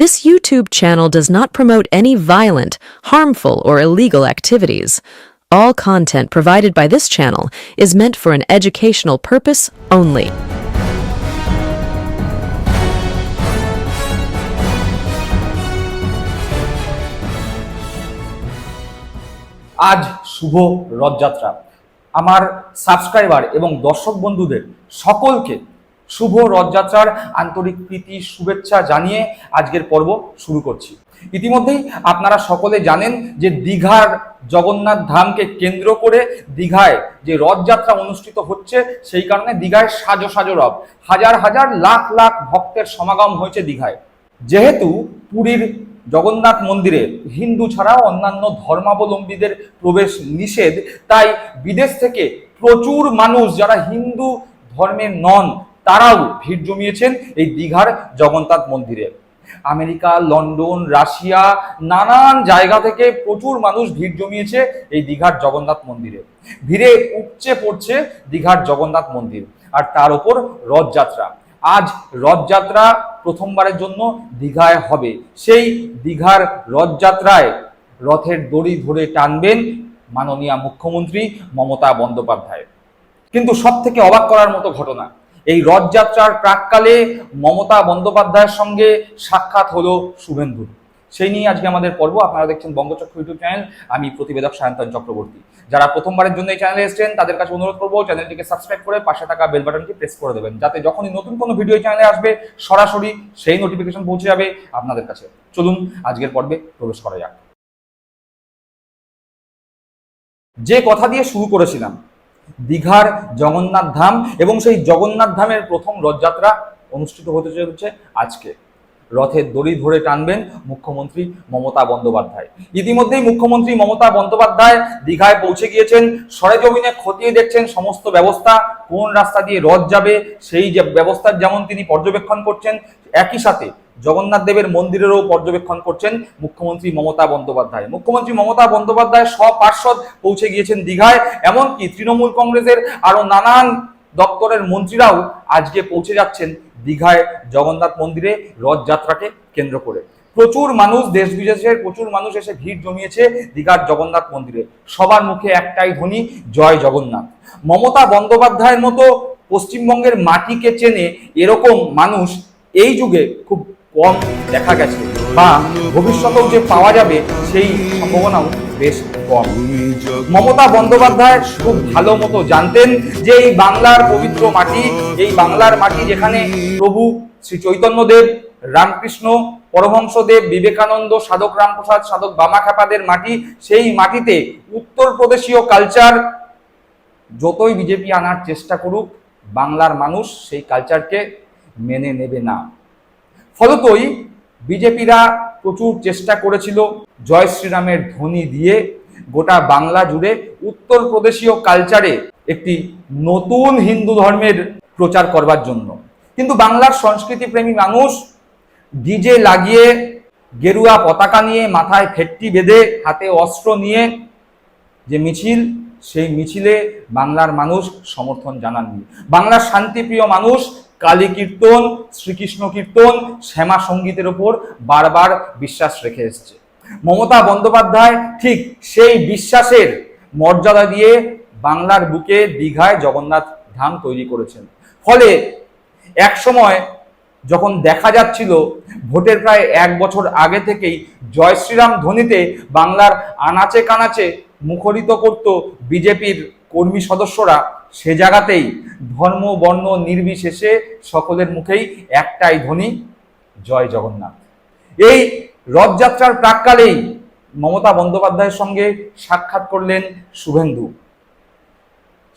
This YouTube channel does not promote any violent, harmful, or illegal activities. All content provided by this channel is meant for an educational purpose only. আজ শুভ রথযাত্রা আমার subscriber এবং দর্শক বন্ধুদের সকলকে শুভ রথযাত্রার আন্তরিক প্রীতি, শুভেচ্ছা জানিয়ে আজকের পর্ব শুরু করছি। ইতিমধ্যেই আপনারা সকলে জানেন যে দীঘার জগন্নাথ ধামকে কেন্দ্র করে দীঘায় যে রথযাত্রা অনুষ্ঠিত হচ্ছে, সেই কারণে দীঘায় সাজো সাজো রব হাজার হাজার লাখ লাখ ভক্তের সমাগম হয়েছে দীঘায়। যেহেতু পুরীর জগন্নাথ মন্দিরে হিন্দু ছাড়াও অন্যান্য ধর্মাবলম্বীদের প্রবেশ নিষেধ, তাই বিদেশ থেকে প্রচুর মানুষ যারা হিন্দু ধর্মের নন তারাও ভিড় জমিয়েছেন এই দীঘার জগন্নাথ মন্দিরে। আমেরিকা, লন্ডন, রাশিয়া, নানান জায়গা থেকে প্রচুর মানুষ ভিড় জমিয়েছে এই দীঘার জগন্নাথ মন্দিরে। ভিড়ে উপচে পড়ছে দীঘার জগন্নাথ মন্দির আর তার উপর রথযাত্রা। আজ রথযাত্রা প্রথমবারের জন্য দীঘায় হবে। সেই দীঘার রথযাত্রায় রথের দড়ি ধরে টানবেন মাননীয় মুখ্যমন্ত্রী মমতা বন্দ্যোপাধ্যায়। কিন্তু সব থেকে অবাক করার মতো ঘটনা এই রথযাত্রার প্রাককালে মমতা বন্দ্যোপাধ্যায়ের সঙ্গে সাক্ষাৎ হলো শুভেন্দুর সেই নিয়ে আজকে আমাদের পর্ব। আপনারা দেখছেন বঙ্গচক্র ইউটিউব চ্যানেল। আমি প্রতিবেদক সায়ন্তন চক্রবর্তী। যারা প্রথমবারের জন্য এই চ্যানেলে এসেছেন, তাদের কাছে অনুরোধ করব, চ্যানেলটিকে সাবস্ক্রাইব করে পাশে থাকা বেল বাটনটি প্রেস করে দেবেন, যাতে যখনই নতুন কোনো ভিডিও চ্যানেলে আসবে, সরাসরি সেই নোটিফিকেশন পৌঁছে যাবে আপনাদের কাছে। চলুন, আজকের পর্বে প্রবেশ করা যাক। যে কথা দিয়ে শুরু করেছিলাম দীঘার জগন্নাথ ধাম এবং সেই জগন্নাথ ধামের প্রথম রথযাত্রা অনুষ্ঠিত হতে চলেছে আজকে। রথের দড়ি ধরে টানবেন মুখ্যমন্ত্রী মমতা বন্দ্যোপাধ্যায়। ইতিমধ্যেই মুখ্যমন্ত্রী মমতা বন্দ্যোপাধ্যায় দীঘায় পৌঁছে গিয়েছেন, সরেজমিনে খতিয়ে দেখছেন সমস্ত ব্যবস্থা, কোন রাস্তা দিয়ে রথ যাবে, সেই ব্যবস্থার যেমন তিনি পর্যবেক্ষণ করছেন, একই সাথে জগন্নাথ দেবের মন্দিরেরও পর্যবেক্ষণ করছেন মুখ্যমন্ত্রী মমতা বন্দ্যোপাধ্যায়। মুখ্যমন্ত্রী মমতা বন্দ্যোপাধ্যায় সপার্ষদ পৌঁছে গিয়েছেন দীঘায়, এমনকি তৃণমূল কংগ্রেসের আরও নানান দপ্তরের মন্ত্রীরাও আজকে পৌঁছে যাচ্ছেন দীঘায় জগন্নাথ মন্দিরে রথযাত্রাকে কেন্দ্র করে। প্রচুর মানুষ, দেশ বিদেশের প্রচুর মানুষ এসে ভিড় জমিয়েছে দীঘার জগন্নাথ মন্দিরে। সবার মুখে একটাই ধ্বনি, জয় জগন্নাথ। মমতা বন্দ্যোপাধ্যায়ের মতো পশ্চিমবঙ্গের মাটিকে চেনে এরকম মানুষ এই যুগে খুব কম দেখা গেছে বা ভবিষ্যতেও যে পাওয়া যাবে সেই সম্ভাবনাও বেশ কম। মমতা বন্দ্যোপাধ্যায় খুব ভালো মতো জানতেন যে এই বাংলার পবিত্র মাটি, এই বাংলার মাটি যেখানে প্রভু শ্রী চৈতন্যদেব, রামকৃষ্ণ, পরমহংসদেব, বিবেকানন্দ, সাধক রামপ্রসাদ, সাধক বামা খ্যাপাদের মাটি, সেই মাটিতে উত্তরপ্রদেশীয় কালচার যতই বিজেপি আনার চেষ্টা করুক, বাংলার মানুষ সেই কালচারকে মেনে নেবে না। ফলতই বিজেপিরা প্রচুর চেষ্টা করেছিল জয় শ্রীরামের ধ্বনি দিয়ে গোটা বাংলা জুড়ে উত্তরপ্রদেশীয় কালচারে একটি নতুন হিন্দু ধর্মের প্রচার করবার জন্য। কিন্তু বাংলার সংস্কৃতি প্রেমী মানুষ ডিজে লাগিয়ে, গেরুয়া পতাকা নিয়ে, মাথায় ফেটটি বেঁধে, হাতে অস্ত্র নিয়ে যে মিছিল, সেই মিছিলে বাংলার মানুষ সমর্থন জানাননি। বাংলার শান্তিপ্রিয় মানুষ কালী কীর্তন, শ্রীকৃষ্ণ কীর্তন, শ্যামা সঙ্গীতের ওপর বারবার বিশ্বাস রেখে এসছে। মমতা বন্দ্যোপাধ্যায় ঠিক সেই বিশ্বাসের মর্যাদা দিয়ে বাংলার বুকে দীঘায় জগন্নাথ ধাম তৈরি করেছেন। ফলে এক সময় যখন দেখা যাচ্ছিল, ভোটের প্রায় এক বছর আগে থেকেই জয় শ্রীরাম ধ্বনিতে বাংলার আনাচে কানাচে মুখরিত করত বিজেপির কর্মী সদস্যরা, সে জায়গাতেই ধর্ম, বর্ণ নির্বিশেষে সকলের মুখেই একটাই ধ্বনি, জয় জগন্নাথ। এই রথযাত্রার প্রাককালেই মমতা বন্দ্যোপাধ্যায়ের সঙ্গে সাক্ষাৎ করলেন শুভেন্দু।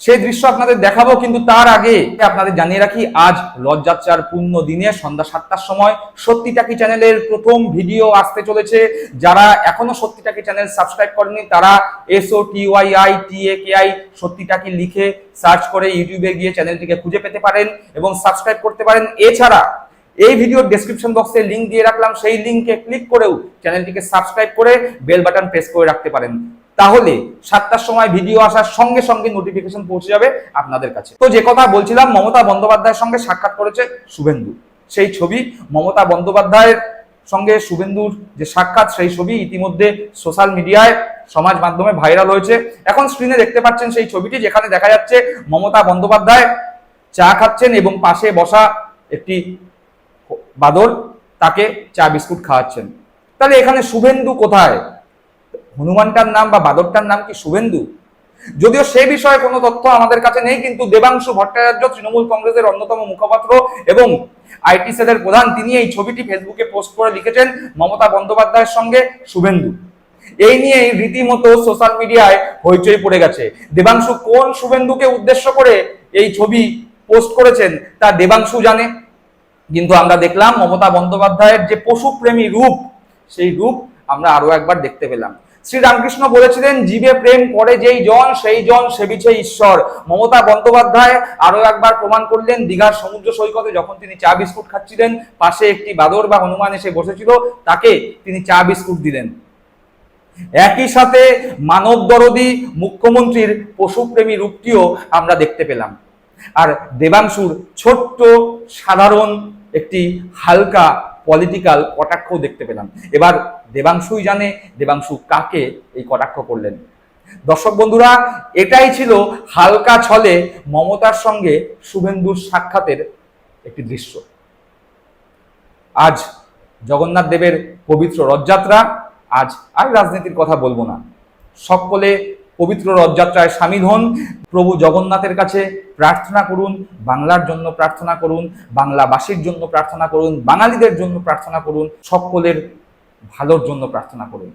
সেই দৃশ্য আপনাদের দেখাবো, কিন্তু তার আগে আপনাদের জানিয়ে রাখি, আজ রথযাত্রার পূর্ণ দিনে সন্ধ্যা সাতটার সময় সত্যি টাকি চ্যানেলের প্রথম ভিডিও আসতে চলেছে। যারা এখনও সত্যি টাকি চ্যানেল সাবস্ক্রাইব করেনি, তারা S O T Y I T A K I সত্যি টাকি লিখে সার্চ করে ইউটিউবে গিয়ে চ্যানেলটিকে খুঁজে পেতে পারেন এবং সাবস্ক্রাইব করতে পারেন। এছাড়া এই ভিডিওর ডেসক্রিপশন বক্সে লিংক দিয়ে রাখলাম, সেই লিংকে ক্লিক করেও চ্যানেলটিকে সাবস্ক্রাইব করে বেল বাটন প্রেস করে রাখতে পারেন। তাহলে সাতটার সময় ভিডিও আসার সঙ্গে সঙ্গে নোটিফিকেশন পৌঁছে যাবে আপনাদের কাছে। তো যে কথা বলছিলাম, মমতা বন্দ্যোপাধ্যায়ের সঙ্গে সাক্ষাৎ করেছে শুভেন্দু। সেই ছবি, মমতা বন্দ্যোপাধ্যায়ের সঙ্গে শুভেন্দুর যে সাক্ষাৎ, সেই ছবি ইতিমধ্যে সোশ্যাল মিডিয়ায় সমাজ মাধ্যমে ভাইরাল হয়েছে। এখন স্ক্রিনে দেখতে পাচ্ছেন সেই ছবিটি, যেখানে দেখা যাচ্ছে মমতা বন্দ্যোপাধ্যায় চা খাচ্ছেন এবং পাশে বসা একটি বাদর তাকে চা বিস্কুট খাওয়াচ্ছেন। তাহলে এখানে শুভেন্দু কোথায়? হনুমানটার নাম বা বাদরটার নাম কি শুভেন্দু? যদিও সে বিষয়ে কোনো তথ্য আমাদের কাছে নেই, কিন্তু দেবাংশু ভট্টাচার্য তৃণমূল কংগ্রেসের অন্যতম মুখপাত্র এবং আইটি সেলের প্রধান, তিনি এই ছবিটি ফেসবুকে পোস্ট করে লিখেছেন, মমতা বন্দ্যোপাধ্যায়ের সঙ্গে শুভেন্দু। এই নিয়ে রীতিমতো সোশ্যাল মিডিয়ায় হইচই পড়ে গেছে। দেবাংশু কোন শুভেন্দুকে উদ্দেশ্য করে এই ছবি পোস্ট করেছেন, তা দেবাংশু জানে। কিন্তু আমরা দেখলাম মমতা বন্দ্যোপাধ্যায়ের যে পশুপ্রেমী রূপ, সেই রূপ আমরা আরও একবার দেখতে পেলাম। শ্রীরামকৃষ্ণ বলেছিলেন, জীবে প্রেম করে যেই জন, সেই জন সেবিছে ঈশ্বর। মমতা বন্দ্যোপাধ্যায় আরও একবার প্রমাণ করলেন, দীঘার সমুদ্র সৈকতে যখন তিনি চা বিস্কুট খাচ্ছিলেন, পাশে একটি বাদর বা হনুমান এসে বসেছিল, তাকে তিনি চা বিস্কুট দিলেন। একই সাথে মানব দরদি মুখ্যমন্ত্রীর পশুপ্রেমী রূপটিও আমরা দেখতে পেলাম। আর দেবাংশুর ছোট্ট সাধারণ একটি হালকা পলিটিক্যাল কটাক্ষ দেখতে পেলাম। এবার দেবাংশুই জানে দেবাংশু কাকে এই কটাক্ষ করলেন। দর্শক বন্ধুরা, এটাই ছিল হালকা ছলে মমতার সঙ্গে শুভেন্দুর সাক্ষাতের একটি দৃশ্য। আজ জগন্নাথ দেবের পবিত্র রথযাত্রা, আজ আর রাজনীতির কথা বলব না। সকলে পবিত্র রথযাত্রায় সামিল হন। প্রভু জগন্নাথের কাছে প্রার্থনা করুন, বাংলার জন্য প্রার্থনা করুন, বাংলাবাসীর জন্য প্রার্থনা করুন, বাঙালিদের জন্য প্রার্থনা করুন, সকলের ভালোর জন্য প্রার্থনা করুন।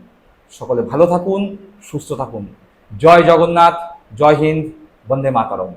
সকলে ভালো থাকুন, সুস্থ থাকুন। জয় জগন্নাথ, জয় হিন্দ, বন্দে মাতারম।